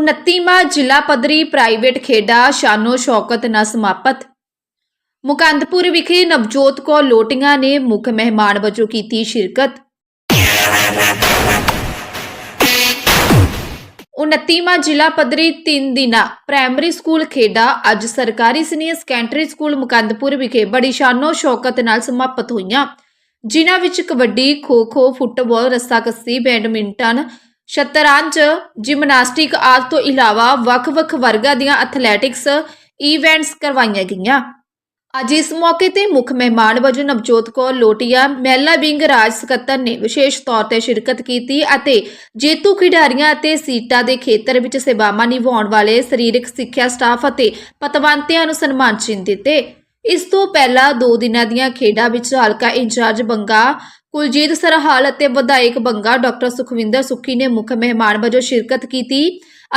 29ਵਾਂ ਜ਼ਿਲ੍ਹਾ ਪੱਧਰੀ ਪ੍ਰਾਈਵੇਟ ਖੇਡਾਂ ਸ਼ਾਨੋ ਸ਼ੌਕਤ ਨਾਲ ਸਮਾਪਤ। ਮੁਕੰਦਪੁਰ ਵਿਖੇ ਨਵਜੋਤ ਕੌਰ ਲੋਟੀਆਂ ਨੇ ਮੁੱਖ ਮਹਿਮਾਨ ਵਜੋਂ ਕੀਤੀ ਸ਼ਿਰਕਤ। 29ਵਾਂ ਜ਼ਿਲ੍ਹਾ ਪੱਧਰੀ 3 ਦਿਨਾ ਪ੍ਰਾਇਮਰੀ ਸਕੂਲ ਖੇਡਾਂ ਅੱਜ ਸਰਕਾਰੀ ਸੀਨੀਅਰ ਸੈਕੰਡਰੀ ਸਕੂਲ ਮੁਕੰਦਪੁਰ ਵਿਖੇ ਬੜੀ ਸ਼ਾਨੋ ਸ਼ੌਕਤ ਨਾਲ ਸਮਾਪਤ ਹੋਈਆਂ, ਜਿਨ੍ਹਾਂ ਵਿੱਚ ਕਬੱਡੀ, ਖੋ-ਖੋ, ਫੁੱਟਬਾਲ, ਰੱਸਾਕੱਸੀ, ਬੈਡਮਿੰਟਨ ਸ਼ਤਰੰਜ ਜਿਮਨਾਸਟਿਕ ਆਦਿ ਤੋਂ ਇਲਾਵਾ ਵੱਖ-ਵੱਖ ਵਰਗਾਂ ਦੀਆਂ ਐਥਲੈਟਿਕਸ ਇਵੈਂਟਸ ਕਰਵਾਈਆਂ ਗਈਆਂ। ਅੱਜ ਇਸ ਮੌਕੇ ਤੇ ਮੁੱਖ ਮਹਿਮਾਨ ਵਜੋਂ ਨਵਜੋਤ ਕੌਰ ਲੋਟੀਆ ਮਹਿਲਾ ਵਿੰਗ ਰਾਜ ਸਕੱਤਰ ਨੇ ਵਿਸ਼ੇਸ਼ ਤੌਰ ਤੇ ਸ਼ਿਰਕਤ ਕੀਤੀ ਅਤੇ ਜੇਤੂ ਖਿਡਾਰੀਆਂ ਅਤੇ ਸੀਟਾਂ ਦੇ ਖੇਤਰ ਵਿੱਚ ਸੇਵਾਵਾਂ ਨਿਭਾਉਣ ਵਾਲੇ ਸਰੀਰਕ ਸਿੱਖਿਆ ਸਟਾਫ ਅਤੇ ਪਤਵੰਤਿਆਂ ਨੂੰ ਸਨਮਾਨ ਚਿੰਨ੍ਹ ਦਿੱਤੇ। ਇਸ ਤੋਂ ਪਹਿਲਾਂ ਦੋ ਦਿਨਾਂ ਦੀਆਂ ਖੇਡਾਂ ਵਿੱਚ ਹਲਕਾ ਇੰਚਾਰਜ ਬੰਗਾ ਕੁਲਜੀਤ ਸਰਹਾਲ ਅਤੇ ਵਿਧਾਇਕ ਬੰਗਾ ਡਾਕਟਰ ਸੁਖਵਿੰਦਰ ਸੁੱਖੀ ਨੇ ਮੁੱਖ ਮਹਿਮਾਨ ਵਜੋਂ ਸ਼ਿਰਕਤ ਕੀਤੀ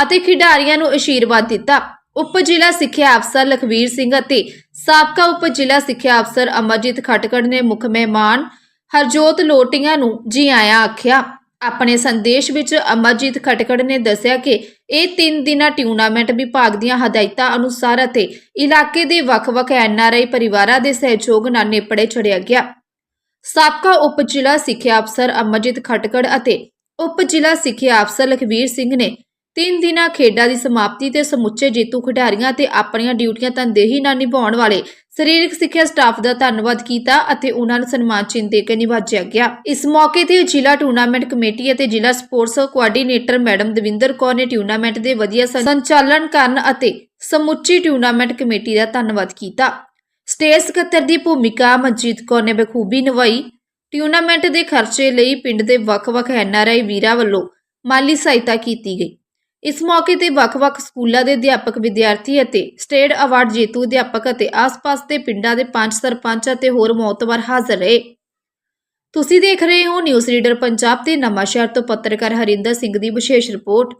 ਅਤੇ ਖਿਡਾਰੀਆਂ ਨੂੰ ਅਸ਼ੀਰਵਾਦ ਦਿੱਤਾ। ਉਪ ਜ਼ਿਲ੍ਹਾ ਸਿੱਖਿਆ ਅਫਸਰ ਲਖਵੀਰ ਸਿੰਘ ਅਤੇ ਸਾਬਕਾ ਉਪ ਜ਼ਿਲ੍ਹਾ ਸਿੱਖਿਆ ਅਫਸਰ ਅਮਰਜੀਤ ਖਟਕੜ ਨੇ ਮੁੱਖ ਮਹਿਮਾਨ ਹਰਜੋਤ ਲੋਟੀਆਂ ਨੂੰ ਜੀ ਆਇਆਂ ਆਖਿਆ। ਆਪਣੇ ਸੰਦੇਸ਼ ਵਿੱਚ ਅਮਰਜੀਤ ਖਟਕੜ ਨੇ ਦੱਸਿਆ ਕਿ ਇਹ ਤਿੰਨ ਦਿਨਾਂ ਟੂਰਨਾਮੈਂਟ ਵਿਭਾਗ ਦੀਆਂ ਹਦਾਇਤਾਂ ਅਨੁਸਾਰ ਅਤੇ ਇਲਾਕੇ ਦੇ ਵੱਖ-ਵੱਖ ਐਨਆਰਆਈ ਪਰਿਵਾਰਾਂ ਦੇ ਸਹਿਯੋਗ ਨਾਲ ਨੇਪੜੇ ਚੜਿਆ ਗਿਆ। ਸਾਬਕਾ ਉਪ ਜ਼ਿਲ੍ਹਾ ਸਿੱਖਿਆ ਅਫਸਰ ਅਮਰਜੀਤ ਖਟਕੜ ਅਤੇ ਉਪ ਜ਼ਿਲ੍ਹਾ ਸਿੱਖਿਆ ਅਫਸਰ ਲਖਵੀਰ ਸਿੰਘ ਨੇ ਤਿੰਨ ਦਿਨਾਂ ਖੇਡਾਂ ਦੀ ਸਮਾਪਤੀ ਤੇ ਸਮੁੱਚੇ ਜੇਤੂ ਖਿਡਾਰੀਆਂ ਤੇ ਆਪਣੀਆਂ ਡਿਊਟੀਆਂ ਤਨਦੇਹੀ ਨਾਲ ਨਿਭਾਉਣ ਵਾਲੇ ਸਰੀਰਕ ਸਿੱਖਿਆ ਸਟਾਫ ਦਾ ਧੰਨਵਾਦ ਕੀਤਾ ਅਤੇ ਉਹਨਾਂ ਨੂੰ ਸਨਮਾਨ ਚਿੰਨ੍ਹ ਦੇ ਕੇ ਨਿਵਾਜਿਆ ਗਿਆ। ਇਸ ਮੌਕੇ ਤੇ ਜ਼ਿਲ੍ਹਾ ਟੂਰਨਾਮੈਂਟ ਕਮੇਟੀ ਅਤੇ ਜ਼ਿਲ੍ਹਾ sports coordinator madam Davinder Kaur ਨੇ ਟੂਰਨਾਮੈਂਟ ਦੇ ਵਧੀਆ ਸੰਚਾਲਨ ਕਰਨ ਅਤੇ ਸਮੁੱਚੀ ਟੂਰਨਾਮੈਂਟ ਕਮੇਟੀ ਦਾ ਧੰਨਵਾਦ ਕੀਤਾ। ਸਟੇਟ ਸਕੱਤਰ ਦੀ ਭੂਮਿਕਾ ਮਨਜੀਤ ਕੌਰ ਨੇ ਬਖੂਬੀ ਨਿਭਾਈ। ਟੂਰਨਾਮੈਂਟ ਦੇ ਖਰਚੇ ਲਈ ਪਿੰਡ ਦੇ ਵੱਖ-ਵੱਖ ਐਨਆਰਆਈ ਵੀਰਾਂ ਵੱਲੋਂ ਮਾਲੀ ਸਹਾਇਤਾ ਕੀਤੀ ਗਈ। ਇਸ ਮੌਕੇ ਤੇ ਵੱਖ-ਵੱਖ ਸਕੂਲਾਂ ਦੇ ਅਧਿਆਪਕ ਵਿਦਿਆਰਥੀ ਅਤੇ ਸਟੇਟ ਅਵਾਰਡ ਜੇਤੂ ਅਧਿਆਪਕ ਅਤੇ ਆਸ-ਪਾਸ ਦੇ ਪਿੰਡਾਂ ਦੇ ਪੰਜ ਸਰਪੰਚ ਅਤੇ ਹੋਰ ਮੌਤਬਰ ਹਾਜ਼ਰ ਰਹੇ। ਤੁਸੀਂ ਦੇਖ ਰਹੇ ਹੋ ਨਿਊਜ਼ ਰੀਡਰ ਪੰਜਾਬ ਤੇ ਨਵਾਂ ਸ਼ਹਿਰ ਤੋਂ ਪੱਤਰਕਾਰ ਹਰਿੰਦਰ ਸਿੰਘ ਦੀ ਵਿਸ਼ੇਸ਼ ਰਿਪੋਰਟ।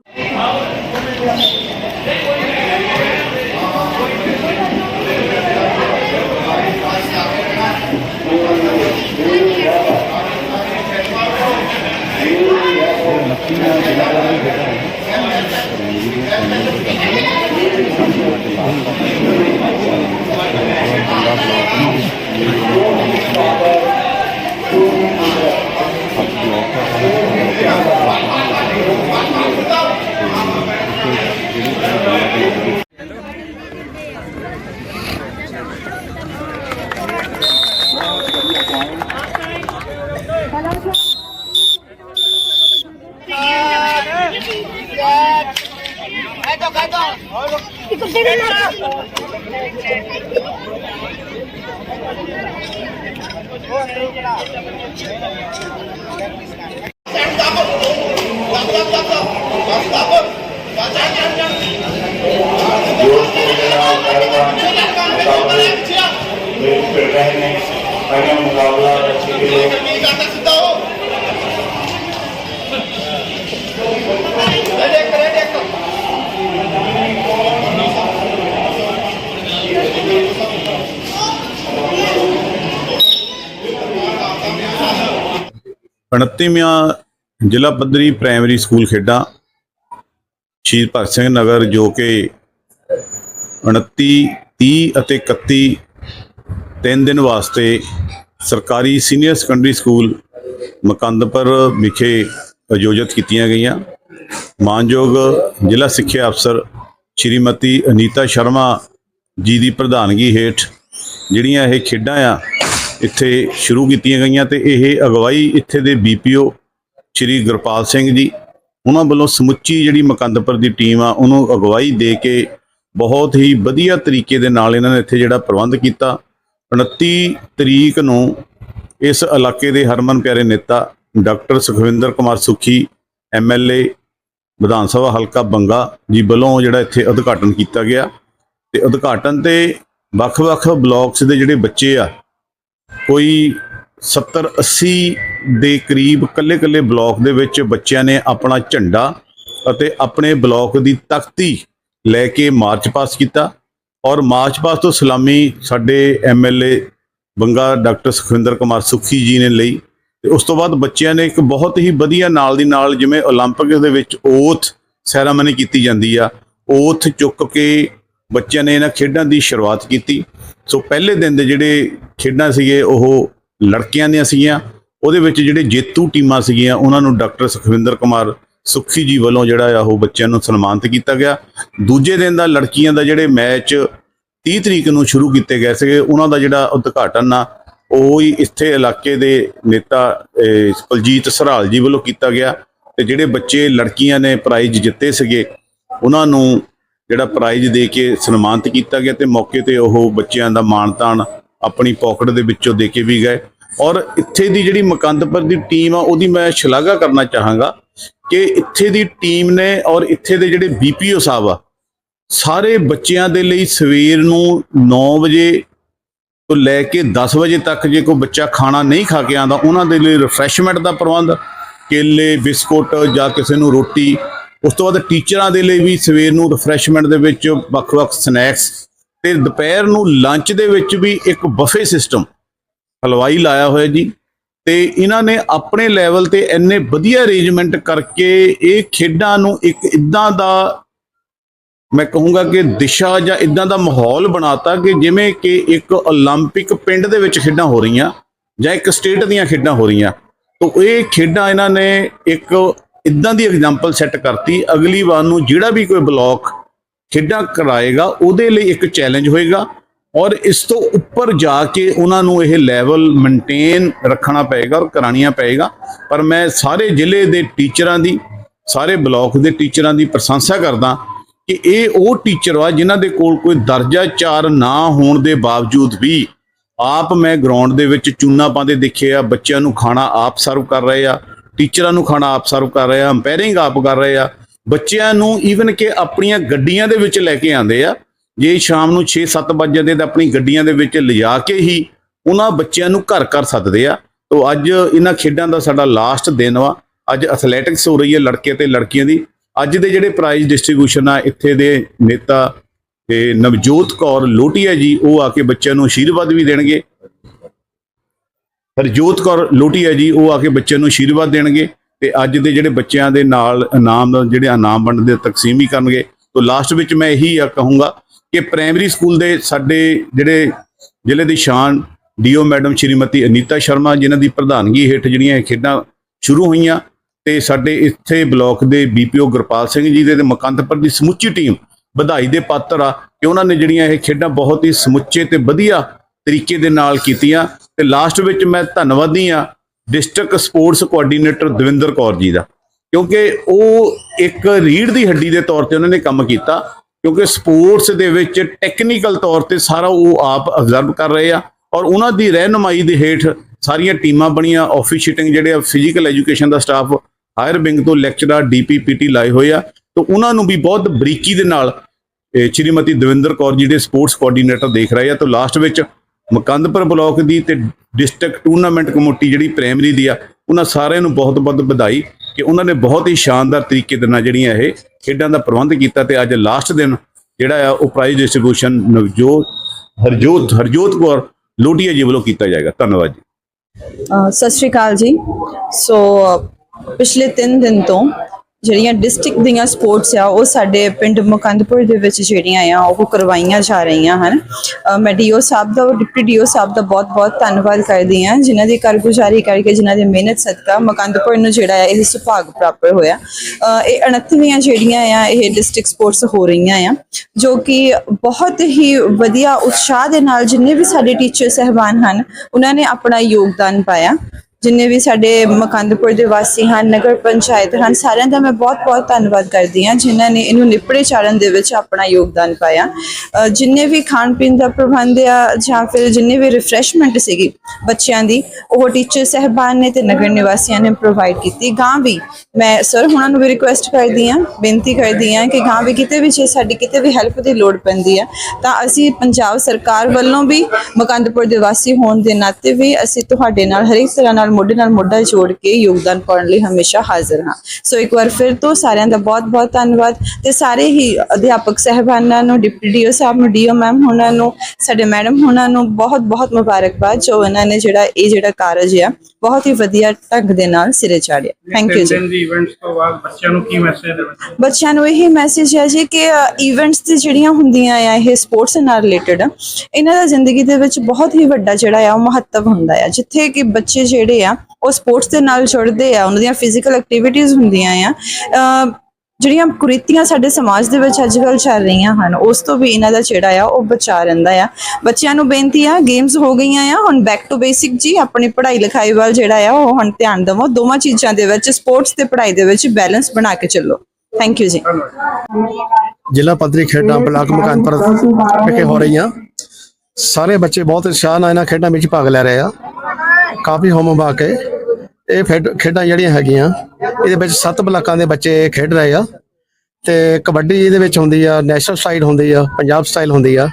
फिर रहे ने पहला मुकाबला अच्छे 29ਵਾਂ ਜ਼ਿਲ੍ਹਾ ਪੱਧਰੀ ਪ੍ਰਾਇਮਰੀ ਸਕੂਲ ਖੇਡਾਂ, ਸ਼ਹੀਦ ਭਗਤ ਸਿੰਘ ਨਗਰ ਜੋ ਕਿ 29 30 ਅਤੇ 31 ਤਿੰਨ ਦਿਨ ਵਾਸਤੇ ਸਰਕਾਰੀ ਸੀਨੀਅਰ ਸੈਕੰਡਰੀ ਸਕੂਲ ਮਕੰਦਪੁਰ ਵਿਖੇ ਆਯੋਜਿਤ ਕੀਤੀਆਂ ਗਈਆਂ। ਮਾਨਯੋਗ ਜ਼ਿਲ੍ਹਾ ਸਿੱਖਿਆ ਅਫਸਰ ਸ਼੍ਰੀਮਤੀ ਅਨੀਤਾ ਸ਼ਰਮਾ ਜੀ ਦੀ ਪ੍ਰਧਾਨਗੀ ਹੇਠ ਜਿਹੜੀਆਂ ਇਹ ਖੇਡਾਂ ਆ ਇੱਥੇ ਸ਼ੁਰੂ ਕੀਤੀਆਂ ਗਈਆਂ ਤੇ ਇਹ ਅਗਵਾਈ ਇੱਥੇ ਦੇ ਬੀਪੀਓ ਸ਼੍ਰੀ ਗੁਰਪਾਲ ਸਿੰਘ ਜੀ, ਉਹਨਾਂ ਵੱਲੋਂ ਸਮੁੱਚੀ ਜਿਹੜੀ ਮਕੰਦਪੁਰ ਦੀ ਟੀਮ ਆ, ਉਹਨੂੰ ਅਗਵਾਈ ਦੇ ਕੇ ਬਹੁਤ ਹੀ ਵਧੀਆ ਤਰੀਕੇ ਦੇ ਨਾਲ ਇਹਨਾਂ ਨੇ ਇੱਥੇ ਜਿਹੜਾ ਪ੍ਰਬੰਧ ਕੀਤਾ। 29 ਤਰੀਕ ਨੂੰ ਇਸ ਇਲਾਕੇ ਦੇ ਹਰਮਨ ਪਿਆਰੇ ਨੇਤਾ ਡਾਕਟਰ ਸੁਖਵਿੰਦਰ ਕੁਮਾਰ ਸੁਖੀ ਐਮਐਲਏ ਵਿਧਾਨ ਸਭਾ ਹਲਕਾ ਬੰਗਾ ਜੀ ਵੱਲੋਂ ਜਿਹੜਾ ਇੱਥੇ ਉਦਘਾਟਨ ਕੀਤਾ ਗਿਆ। ਤੇ ਉਦਘਾਟਨ ਤੇ ਵੱਖ-ਵੱਖ ਬਲਾਕਸ ਦੇ ਜਿਹੜੇ ਬੱਚੇ ਆ ਕੋਈ 70 80 ਦੇ ਕਰੀਬ ਕੱਲੇ-ਕੱਲੇ ਬਲਾਕ ਦੇ ਵਿੱਚ ਬੱਚਿਆਂ ਨੇ ਆਪਣਾ ਝੰਡਾ ਅਤੇ ਆਪਣੇ ਬਲਾਕ ਦੀ ਤਖਤੀ ਲੈ ਕੇ ਮਾਰਚ ਪਾਸ ਕੀਤਾ ਔਰ ਮਾਰਚ ਪਾਸ ਤੋਂ ਸਲਾਮੀ ਸਾਡੇ ਐਮਐਲਏ ਬੰਗਾ ਡਾਕਟਰ ਸੁਖਵਿੰਦਰ ਕੁਮਾਰ ਸੁਖੀ ਜੀ ਨੇ ਲਈ ਤੇ ਉਸ ਤੋਂ ਬਾਅਦ ਬੱਚਿਆਂ ਨੇ ਇੱਕ ਬਹੁਤ ਹੀ ਵਧੀਆ ਨਾਲ ਦੀ ਨਾਲ ਜਿਵੇਂ 올림픽 ਦੇ ਵਿੱਚ ਓਥ ਸੈਰਾਮਨੀ ਕੀਤੀ ਜਾਂਦੀ ਆ ਓਥ ਚੁੱਕ ਕੇ ਬੱਚਿਆਂ ਨੇ ਇਹਨਾਂ ਖੇਡਾਂ ਦੀ ਸ਼ੁਰੂਆਤ ਕੀਤੀ। ਸੋ ਪਹਿਲੇ ਦਿਨ ਦੇ ਜਿਹੜੇ ਖੇਡਾਂ ਸੀਗੇ, ਉਹ ਲੜਕੀਆਂ ਦੀਆਂ ਸੀਗੀਆਂ। ਉਹਦੇ ਵਿੱਚ ਜਿਹੜੇ ਜੇਤੂ ਟੀਮਾਂ ਸੀਗੀਆਂ, ਉਹਨਾਂ ਨੂੰ ਡਾਕਟਰ ਸੁਖਵਿੰਦਰ ਕੁਮਾਰ ਸੁੱਖੀ ਜੀ ਵੱਲੋਂ ਜਿਹੜਾ ਆ, ਉਹ ਬੱਚਿਆਂ ਨੂੰ ਸਨਮਾਨਿਤ ਕੀਤਾ ਗਿਆ। ਦੂਜੇ ਦਿਨ ਦਾ ਲੜਕੀਆਂ ਦਾ ਜਿਹੜੇ ਮੈਚ 30 ਤਰੀਕ ਨੂੰ ਸ਼ੁਰੂ ਕੀਤੇ ਗਏ ਸੀਗੇ, ਉਹਨਾਂ ਦਾ ਜਿਹੜਾ ਉਦਘਾਟਨ ਆ, ਉਹ ਹੀ ਇੱਥੇ ਇਲਾਕੇ ਦੇ ਨੇਤਾ ਕੁਲਜੀਤ ਸਰਾਲ ਜੀ ਵੱਲੋਂ ਕੀਤਾ ਗਿਆ। ਤੇ ਜਿਹੜੇ ਬੱਚੇ ਲੜਕੀਆਂ ਨੇ ਪ੍ਰਾਈਜ਼ ਜਿੱਤੇ ਸੀਗੇ, ਉਹਨਾਂ ਨੂੰ ਜਿਹੜਾ ਪ੍ਰਾਈਜ਼ ਦੇ ਕੇ ਸਨਮਾਨਿਤ ਕੀਤਾ ਗਿਆ ਤੇ ਮੌਕੇ ਤੇ ਉਹ ਬੱਚਿਆਂ ਦਾ ਮਾਣ ਤਾਣ ਆਪਣੀ ਪਾਕਟ ਦੇ ਵਿੱਚੋਂ ਦੇ ਕੇ ਵੀ ਗਏ। ਔਰ ਇੱਥੇ ਦੀ ਜਿਹੜੀ ਮਕੰਦਪੁਰ ਦੀ ਟੀਮ ਆ, ਉਹਦੀ ਮੈਂ ਸ਼ਲਾਘਾ ਕਰਨਾ ਚਾਹਾਂਗਾ ਕਿ ਇੱਥੇ ਦੀ ਟੀਮ ਨੇ ਔਰ ਇੱਥੇ ਦੇ ਜਿਹੜੇ ਬੀਪੀਓ ਸਾਹਿਬ ਆ, ਸਾਰੇ ਬੱਚਿਆਂ ਦੇ ਲਈ ਸਵੇਰ ਨੂੰ 9 ਵਜੇ ਤੋਂ ਲੈ ਕੇ 10 ਵਜੇ ਤੱਕ ਜੇ ਕੋਈ ਬੱਚਾ ਖਾਣਾ ਨਹੀਂ ਖਾ ਕੇ ਆਂਦਾ ਉਹਨਾਂ ਦੇ ਲਈ ਰਿਫਰੈਸ਼ਮੈਂਟ ਦਾ ਪ੍ਰਬੰਧ, ਕੇਲੇ, ਬਿਸਕੁਟ ਜਾਂ ਕਿਸੇ ਨੂੰ ਰੋਟੀ ਉਸ ਤੋਂ ਬਾਅਦ ਟੀਚਰਾਂ ਦੇ ਲਈ ਵੀ ਸਵੇਰ ਨੂੰ ਰਿਫਰੈਸ਼ਮੈਂਟ ਦੇ ਵਿੱਚ ਵੱਖ-ਵੱਖ ਸਨੈਕਸ ਤੇ ਦੁਪਹਿਰ ਨੂੰ ਲੰਚ ਦੇ ਵਿੱਚ ਵੀ ਇੱਕ ਬਫੇ ਸਿਸਟਮ ਹਲਵਾਈ ਲਾਇਆ ਹੋਇਆ ਜੀ ਤੇ ਇਹਨਾਂ ਨੇ ਆਪਣੇ ਲੈਵਲ ਤੇ ਇੰਨੇ ਵਧੀਆ ਅਰੇਂਜਮੈਂਟ ਕਰਕੇ ਇਹ ਖੇਡਾਂ ਨੂੰ ਇੱਕ ਇਦਾਂ ਦਾ ਮੈਂ ਕਹੂੰਗਾ ਕਿ ਦਿਸ਼ਾ ਜਾਂ ਇਦਾਂ ਦਾ ਮਾਹੌਲ ਬਣਾਤਾ ਕਿ ਜਿਵੇਂ ਕਿ ਇੱਕ 올림픽 ਪਿੰਡ ਦੇ ਵਿੱਚ ਖੇਡਾਂ ਹੋ ਰਹੀਆਂ ਜਾਂ ਇੱਕ ਸਟੇਟ ਦੀਆਂ ਖੇਡਾਂ ਹੋ ਰਹੀਆਂ ਤੋਂ ਇਹ ਖੇਡਾਂ ਇਹਨਾਂ ਨੇ ਇੱਕ ਇਦਾਂ ਦੀ ਐਗਜ਼ਾਮਪਲ ਸੈੱਟ ਕਰਤੀ, ਅਗਲੀ ਵਾਰ ਨੂੰ ਜਿਹੜਾ ਵੀ ਕੋਈ ਬਲਾਕ ਖੇਡਾਂ ਕਰਾਏਗਾ, ਉਹਦੇ ਲਈ ਇੱਕ ਚੈਲੰਜ ਹੋਏਗਾ ਔਰ ਇਸ ਤੋਂ ਉੱਪਰ ਜਾ ਕੇ ਉਹਨਾਂ ਨੂੰ ਇਹ ਲੈਵਲ ਮੇਨਟੇਨ ਰੱਖਣਾ ਪਏਗਾ ਔਰ ਕਰਾਣੀਆਂ ਪਏਗਾ। ਪਰ ਮੈਂ ਸਾਰੇ ਜ਼ਿਲ੍ਹੇ ਦੇ ਟੀਚਰਾਂ ਦੀ, ਸਾਰੇ ਬਲਾਕ ਦੇ ਟੀਚਰਾਂ ਦੀ ਪ੍ਰਸ਼ੰਸਾ ਕਰਦਾ ਕਿ ਇਹ ਉਹ ਟੀਚਰ ਆ ਜਿਨ੍ਹਾਂ ਦੇ ਕੋਲ ਕੋਈ ਦਰਜਾ 4 ਨਾ ਹੋਣ ਦੇ ਬਾਵਜੂਦ ਵੀ ਆਪ ਮੈਂ ਗਰਾਊਂਡ ਦੇ ਵਿੱਚ ਚੂਨਾ ਪਾਉਂਦੇ ਦੇਖੇ ਆ, ਬੱਚਿਆਂ ਨੂੰ ਖਾਣਾ ਆਪ ਸਰਵ ਕਰ ਰਹੇ ਆ ਟੀਚਰਾਂ ਨੂੰ ਖਾਣਾ ਆਪ ਸਰਵ ਕਰ ਰਹੇ ਆ ਅੰਪਾਇਰਿੰਗ ਆਪ ਕਰ ਰਹੇ ਆ। ਬੱਚਿਆਂ ਨੂੰ ਈਵਨ ਕਿ ਆਪਣੀਆਂ ਗੱਡੀਆਂ ਦੇ ਵਿੱਚ ਲੈ ਕੇ ਆਉਂਦੇ ਆ। ਜੇ ਸ਼ਾਮ ਨੂੰ 6-7 ਵਜੇ ਦੇ ਤਾਂ ਆਪਣੀ ਗੱਡੀਆਂ ਦੇ ਵਿੱਚ ਲਿਜਾ ਕੇ ਹੀ ਉਹਨਾਂ ਬੱਚਿਆਂ ਨੂੰ ਘਰ ਘਰ ਸੱਦਦੇ ਆ। ਤੋਂ ਅੱਜ ਇਹਨਾਂ ਖੇਡਾਂ ਦਾ ਸਾਡਾ ਲਾਸਟ ਦਿਨ ਵਾ। ਅੱਜ ਐਥਲੈਟਿਕਸ ਹੋ ਰਹੀ ਹੈ ਲੜਕੇ ਤੇ ਲੜਕੀਆਂ ਦੀ। ਅੱਜ ਦੇ ਜਿਹੜੇ ਪ੍ਰਾਈਜ਼ ਡਿਸਟ੍ਰੀਬਿਊਸ਼ਨ ਆ, ਇੱਥੇ ਦੇ ਨੇਤਾ ਤੇ ਨਵਜੋਤ ਕੌਰ ਲੋਟੀਆ ਜੀ, ਉਹ ਆ ਕੇ ਬੱਚਿਆਂ ਨੂੰ ਆਸ਼ੀਰਵਾਦ ਵੀ ਦੇਣਗੇ। ਹਰਜੋਤ ਕੌਰ ਲੋਟੀਆ ਜੀ, ਉਹ ਆ ਕੇ ਬੱਚਿਆਂ ਨੂੰ ਆਸ਼ੀਰਵਾਦ ਦੇਣਗੇ ਤੇ ਅੱਜ ਦੇ ਜਿਹੜੇ ਬੱਚਿਆਂ ਦੇ ਨਾਲ ਇਨਾਮ ਜਿਹੜੇ ਇਨਾਮ ਵੰਡਦੇ ਤਕਸੀਮ ਵੀ ਕਰਨਗੇ। ਤੋਂ ਲਾਸਟ ਵਿੱਚ ਮੈਂ ਇਹੀ ਆ ਕਹੂੰਗਾ ਕਿ ਪ੍ਰਾਇਮਰੀ ਸਕੂਲ ਦੇ ਸਾਡੇ ਜਿਹੜੇ ਜ਼ਿਲ੍ਹੇ ਦੀ ਸ਼ਾਨ ਡੀਓ ਮੈਡਮ ਸ਼੍ਰੀਮਤੀ ਅਨੀਤਾ ਸ਼ਰਮਾ, ਜਿਨ੍ਹਾਂ ਦੀ ਪ੍ਰਧਾਨਗੀ ਹੇਠ ਜਿਹੜੀਆਂ ਇਹ ਖੇਡਾਂ ਸ਼ੁਰੂ ਹੋਈਆਂ ਤੇ ਸਾਡੇ ਇੱਥੇ ਬਲਾਕ ਦੇ ਬੀਪੀਓ ਗੁਰਪਾਲ ਸਿੰਘ ਜੀ ਦੇ ਤੇ ਮਕੰਦਪੁਰ ਦੀ ਸਮੁੱਚੀ ਟੀਮ ਵਧਾਈ ਦੇ ਪਾਤਰ ਆ ਕਿ ਉਹਨਾਂ ਨੇ ਜਿਹੜੀਆਂ ਇਹ ਖੇਡਾਂ ਬਹੁਤ ਹੀ ਸਮੁੱਚੇ ਤੇ ਵਧੀਆ ਤਰੀਕੇ ਦੇ ਨਾਲ ਕੀਤੀਆਂ। ਤੇ ਲਾਸਟ ਵਿੱਚ ਮੈਂ ਧੰਨਵਾਦੀ ਆ district sports coordinator Davinder Kaur ji ਦਾ, ਕਿਉਂਕਿ ਉਹ ਇੱਕ ਰੀੜ ਦੀ ਹੱਡੀ ਦੇ ਤੌਰ ਤੇ ਉਹਨਾਂ ਨੇ ਕੰਮ ਕੀਤਾ, ਕਿਉਂਕਿ ਸਪੋਰਟਸ ਦੇ ਵਿੱਚ ਟੈਕਨੀਕਲ ਤੌਰ ਤੇ ਸਾਰਾ ਉਹ ਆਪ ਅਬਜ਼ਰਵ ਕਰ ਰਹੇ ਆ ਔਰ ਉਹਨਾਂ ਦੀ ਰਹਿਨੁਮਾਈ ਦੇ ਹੇਠ ਸਾਰੀਆਂ ਟੀਮਾਂ ਬਣੀਆਂ ਆਫੀਸ਼ੀਟਿੰਗ ਜਿਹੜੇ ਆ ਫਿਜ਼ੀਕਲ ਐਜੂਕੇਸ਼ਨ ਦਾ ਸਟਾਫ ਹਾਇਰ ਵਿੰਗ ਤੋਂ ਲੈਕਚਰਰ ਡੀਪੀਪੀਟੀ ਲਾਏ ਹੋਏ ਆ, ਤਾਂ ਉਹਨਾਂ ਨੂੰ ਵੀ ਬਹੁਤ ਬਰੀਕੀ ਦੇ ਨਾਲ ਸ਼੍ਰੀਮਤੀ ਦਵਿੰਦਰ ਕੌਰ ਜੀ ਦੇ ਸਪੋਰਟਸ ਕੋਆਰਡੀਨੇਟਰ ਦੇਖ ਰਹੇ ਆ, ਤਾਂ ਲਾਸਟ ਵਿੱਚ ਮਕੰਦਪੁਰ ਬਲਾਕ ਦੀ ਤੇ ਡਿਸਟ੍ਰਿਕਟ ਟੂਰਨਾਮੈਂਟ ਕਮੇਟੀ ਜਿਹੜੀ ਪ੍ਰਾਇਮਰੀ ਦੀ ਆ, ਉਹਨਾਂ ਸਾਰਿਆਂ ਨੂੰ ਬਹੁਤ ਬਹੁਤ ਵਧਾਈ ਕਿ ਉਹਨਾਂ ਨੇ ਬਹੁਤ ਹੀ ਸ਼ਾਨਦਾਰ ਤਰੀਕੇ ਦੇ ਨਾਲ ਜਿਹੜੀਆਂ ਇਹ ਖੇਡਾਂ ਦਾ ਪ੍ਰਬੰਧ ਕੀਤਾ ਤੇ ਅੱਜ ਲਾਸਟ ਦਿਨ ਜਿਹੜਾ ਆ ਉਹ ਪ੍ਰਾਈਜ਼ ਡਿਸਟ੍ਰੀਬਿਊਸ਼ਨ ਨਵਜੋਤ, ਹਰਜੋਤ ਹਰਜੋਤ ਕੌਰ ਲੋਟੀਆ ਜੀ ਵੱਲੋਂ ਕੀਤਾ ਜਾਏਗਾ। ਧੰਨਵਾਦ ਜੀ। ਸਤਿ ਸ਼੍ਰੀ ਅਕਾਲ ਜੀ। ਸੋ ਪਿਛਲੇ 3 ਦਿਨ ਤੋਂ ਜਿਹੜੀਆਂ ਡਿਸਟ੍ਰਿਕਟ ਦੀਆਂ ਸਪੋਰਟਸ ਆ ਉਹ ਸਾਡੇ ਪਿੰਡ ਮੁਕੰਦਪੁਰ ਦੇ ਵਿੱਚ ਜਿਹੜੀਆਂ ਆ ਉਹ ਕਰਵਾਈਆਂ ਜਾ ਰਹੀਆਂ ਹਨ। ਅ, ਮੈਂ ਡੀਓ ਸਾਹਿਬ ਦਾ ਔਰ ਡਿਪਟੀ ਡੀਓ ਸਾਹਿਬ ਦਾ ਬਹੁਤ-ਬਹੁਤ ਧੰਨਵਾਦ ਕਰਦੀ ਹਾਂ। ਜਿਨ੍ਹਾਂ ਦੀ ਕਾਰਗੁਜ਼ਾਰੀ ਕਰਕੇ ਜਿਨ੍ਹਾਂ ਦੀ ਮਿਹਨਤ ਸਦਕਾ ਮੁਕੰਦਪੁਰ ਨੂੰ ਜਿਹੜਾ ਹੈ ਇਹ ਸੁਭਾਗ ਪ੍ਰਾਪਤ ਹੋਇਆ। ਇਹ 29ਵੀਆਂ ਜਿਹੜੀਆਂ ਆ ਇਹ ਡਿਸਟ੍ਰਿਕਟ ਸਪੋਰਟਸ ਹੋ ਰਹੀਆਂ ਆ ਜੋ ਕਿ ਬਹੁਤ ਹੀ ਵਧੀਆ ਉਤਸ਼ਾਹ ਦੇ ਨਾਲ ਜਿੰਨੇ ਵੀ ਸਾਡੇ ਟੀਚਰ ਸਹਿਬਾਨ ਹਨ ਉਹਨਾਂ ਨੇ ਆਪਣਾ ਯੋਗਦਾਨ ਪਾਇਆ। ਜਿੰਨੇ ਵੀ ਸਾਡੇ ਮਕੰਦਪੁਰ ਦੇ ਵਾਸੀ ਹਨ, ਨਗਰ ਪੰਚਾਇਤ ਹਨ, ਸਾਰਿਆਂ ਦਾ ਮੈਂ ਬਹੁਤ-ਬਹੁਤ ਧੰਨਵਾਦ ਕਰਦੀ ਹਾਂ, ਜਿਨ੍ਹਾਂ ਨੇ ਇਹਨੂੰ ਨਿਪੜੇ ਚਾੜਨ ਦੇ ਵਿੱਚ ਆਪਣਾ ਯੋਗਦਾਨ ਪਾਇਆ। ਜਿੰਨੇ ਵੀ ਖਾਣ ਪੀਣ ਦਾ ਪ੍ਰਬੰਧ ਆ, ਜਾਂ ਫਿਰ ਜਿੰਨੇ ਵੀ ਰਿਫਰੈਸ਼ਮੈਂਟ ਸੀਗੀ ਬੱਚਿਆਂ ਦੀ, ਉਹ ਟੀਚਰ ਸਹਿਬਾਨ ਨੇ ਤੇ ਨਗਰ ਨਿਵਾਸੀਆਂ ਨੇ ਪ੍ਰੋਵਾਈਡ ਕੀਤੀ। ਗਾਂ ਵੀ ਮੈਂ ਸਰ ਹੁਣਾਂ ਨੂੰ ਵੀ ਰਿਕੁਐਸਟ ਕਰਦੀ ਹਾਂ, ਬੇਨਤੀ ਕਰਦੀ ਹਾਂ ਕਿ ਗਾਂ ਵੀ ਕਿਤੇ ਵੀ ਜੇ ਸਾਡੀ ਕਿਤੇ ਵੀ ਹੈਲਪ ਦੀ ਲੋੜ ਪੈਂਦੀ ਹੈ ਤਾਂ ਅਸੀਂ ਪੰਜਾਬ ਸਰਕਾਰ ਵੱਲੋਂ ਵੀ ਮਕੰਦਪੁਰ ਦੇ ਵਾਸੀ ਹੋਣ ਦੇ ਨਾਤੇ ਵੀ ਅਸੀਂ ਤੁਹਾਡੇ ਨਾਲ ਹਰੇਕ ਤਰ੍ਹਾਂ ਨਾਲ ਮੋਢੇ ਨਾਲ ਮੋਢਾ ਜੋੜ ਕੇ ਯੋਗਦਾਨ ਪਾਉਣ ਲਈ ਹਮੇਸ਼ਾ ਹਾਜ਼ਰ ਹਾਂ। ਸੋ ਇੱਕ ਵਾਰ ਫਿਰ ਤੋਂ ਸਾਰਿਆਂ ਦਾ ਬਹੁਤ-ਬਹੁਤ ਧੰਨਵਾਦ ਤੇ ਸਾਰੇ ਹੀ ਅਧਿਆਪਕ ਸਹਿਬਾਨਾਂ ਨੂੰ ਡਿਪਟੀ ਡੀਓ ਸਾਹਿਬ ਨੂੰ ਡੀਓ ਮੈਮ ਹੁਣਾਂ ਨੂੰ ਸਾਡੇ ਮੈਡਮ ਹੁਣਾਂ ਨੂੰ ਬਹੁਤ-ਬਹੁਤ ਮੁਬਾਰਕਬਾਦ ਜੋ ਇਹਨਾਂ ਨੇ ਜਿਹੜਾ ਇਹ ਜਿਹੜਾ ਕਾਰਜ ਆ ਬਹੁਤ ਹੀ ਵਧੀਆ ਢੰਗ ਦੇ ਨਾਲ ਸਿਰੇ ਚਾੜਿਆ ਥੈਂਕ ਯੂ ਜੀ। ਇਵੈਂਟਸ ਤੋਂ ਬਾਅਦ ਬੱਚਿਆਂ ਨੂੰ ਕੀ ਮੈਸੇਜ ਦੇਣਾ ਬੱਚਿਆਂ ਨੂੰ ਇਹੀ ਮੈਸੇਜ ਹੈ ਜੀ ਕਿ ਇਵੈਂਟਸ ਤੇ ਜਿਹੜੀਆਂ ਹੁੰਦੀਆਂ ਆ ਇਹ ਸਪੋਰਟਸ ਨਾਲ ਰਿਲੇਟਡ ਇਹਨਾਂ ਦਾ ਜ਼ਿੰਦਗੀ ਦੇ ਵਿੱਚ ਬਹੁਤ ਹੀ ਵੱਡਾ ਜਿਹੜਾ ਆ ਉਹ ਮਹੱਤਵ ਹੁੰਦਾ ਆ। ਜਿੱਥੇ ਕਿ ਬੱਚੇ ਜਿਹੜੇ ਆ, ਉਹ ਸਪੋਰਟਸ ਦੇ ਨਾਲ ਜੁੜਦੇ ਆ, ਉਹਨਾਂ ਦੀਆਂ ਫਿਜ਼ੀਕਲ ਐਕਟੀਵਿਟੀਜ਼ ਹੁੰਦੀਆਂ ਆ। ਜਿਹੜੀਆਂ ਕੁਰੀਤੀਆਂ ਸਾਡੇ ਸਮਾਜ ਦੇ ਵਿੱਚ ਅੱਜ ਕੱਲ੍ਹ ਚੱਲ ਰਹੀਆਂ ਹਨ, ਉਸ ਤੋਂ ਵੀ ਇਹਨਾਂ ਦਾ ਜਿਹੜਾ ਆ, ਉਹ ਬਚਾ ਰਹਿੰਦਾ ਆ। ਬੱਚਿਆਂ ਨੂੰ ਬੇਨਤੀ ਆ ਗੇਮਸ ਹੋ ਗਈਆਂ ਆ, ਹੁਣ ਬੈਕ ਟੂ ਬੇਸਿਕ ਜੀ, ਆਪਣੀ ਪੜ੍ਹਾਈ ਲਿਖਾਈ ਵੱਲ ਜਿਹੜਾ ਆ, ਉਹ ਹੁਣ ਧਿਆਨ ਦੇਵੋ। ਦੋਵਾਂ ਚੀਜ਼ਾਂ ਦੇ ਵਿੱਚ ਸਪੋਰਟਸ ਤੇ ਪੜ੍ਹਾਈ ਦੇ ਵਿੱਚ ਬੈਲੈਂਸ ਬਣਾ ਕੇ ਚੱਲੋ। ਥੈਂਕ ਯੂ ਜੀ। ਜ਼ਿਲ੍ਹਾ ਪੱਧਰੀ ਖੇਡਾਂ ਬਲਾਕ ਮੁਕਾਨਪੁਰ ਵਿਖੇ ਹੋ ਰਹੀਆਂ। ਸਾਰੇ ਬੱਚੇ ਬਹੁਤ ਉਤਸ਼ਾਹ ਨਾਲ ਇਹਨਾਂ ਖੇਡਾਂ ਵਿੱਚ ਭਾਗ ਲੈ ਰਹੇ ਆ। ਕਾਫੀ ਹੋਮ ਆ ਕੇ ਇਹ ਖੇਡ- ਖੇਡਾਂ ਜਿਹੜੀਆਂ ਹੈਗੀਆਂ, ਇਹਦੇ ਵਿੱਚ ਸੱਤ ਬਲਾਕਾਂ ਦੇ ਬੱਚੇ ਖੇਡ ਰਹੇ ਆ। ਤੇ ਕਬੱਡੀ ਇਹਦੇ ਵਿੱਚ ਹੁੰਦੀ ਆ, ਨੈਸ਼ਨਲ ਸਟਾਈਲ ਹੁੰਦੀ ਆ, ਪੰਜਾਬ ਸਟਾਈਲ ਹੁੰਦੀ ਆ।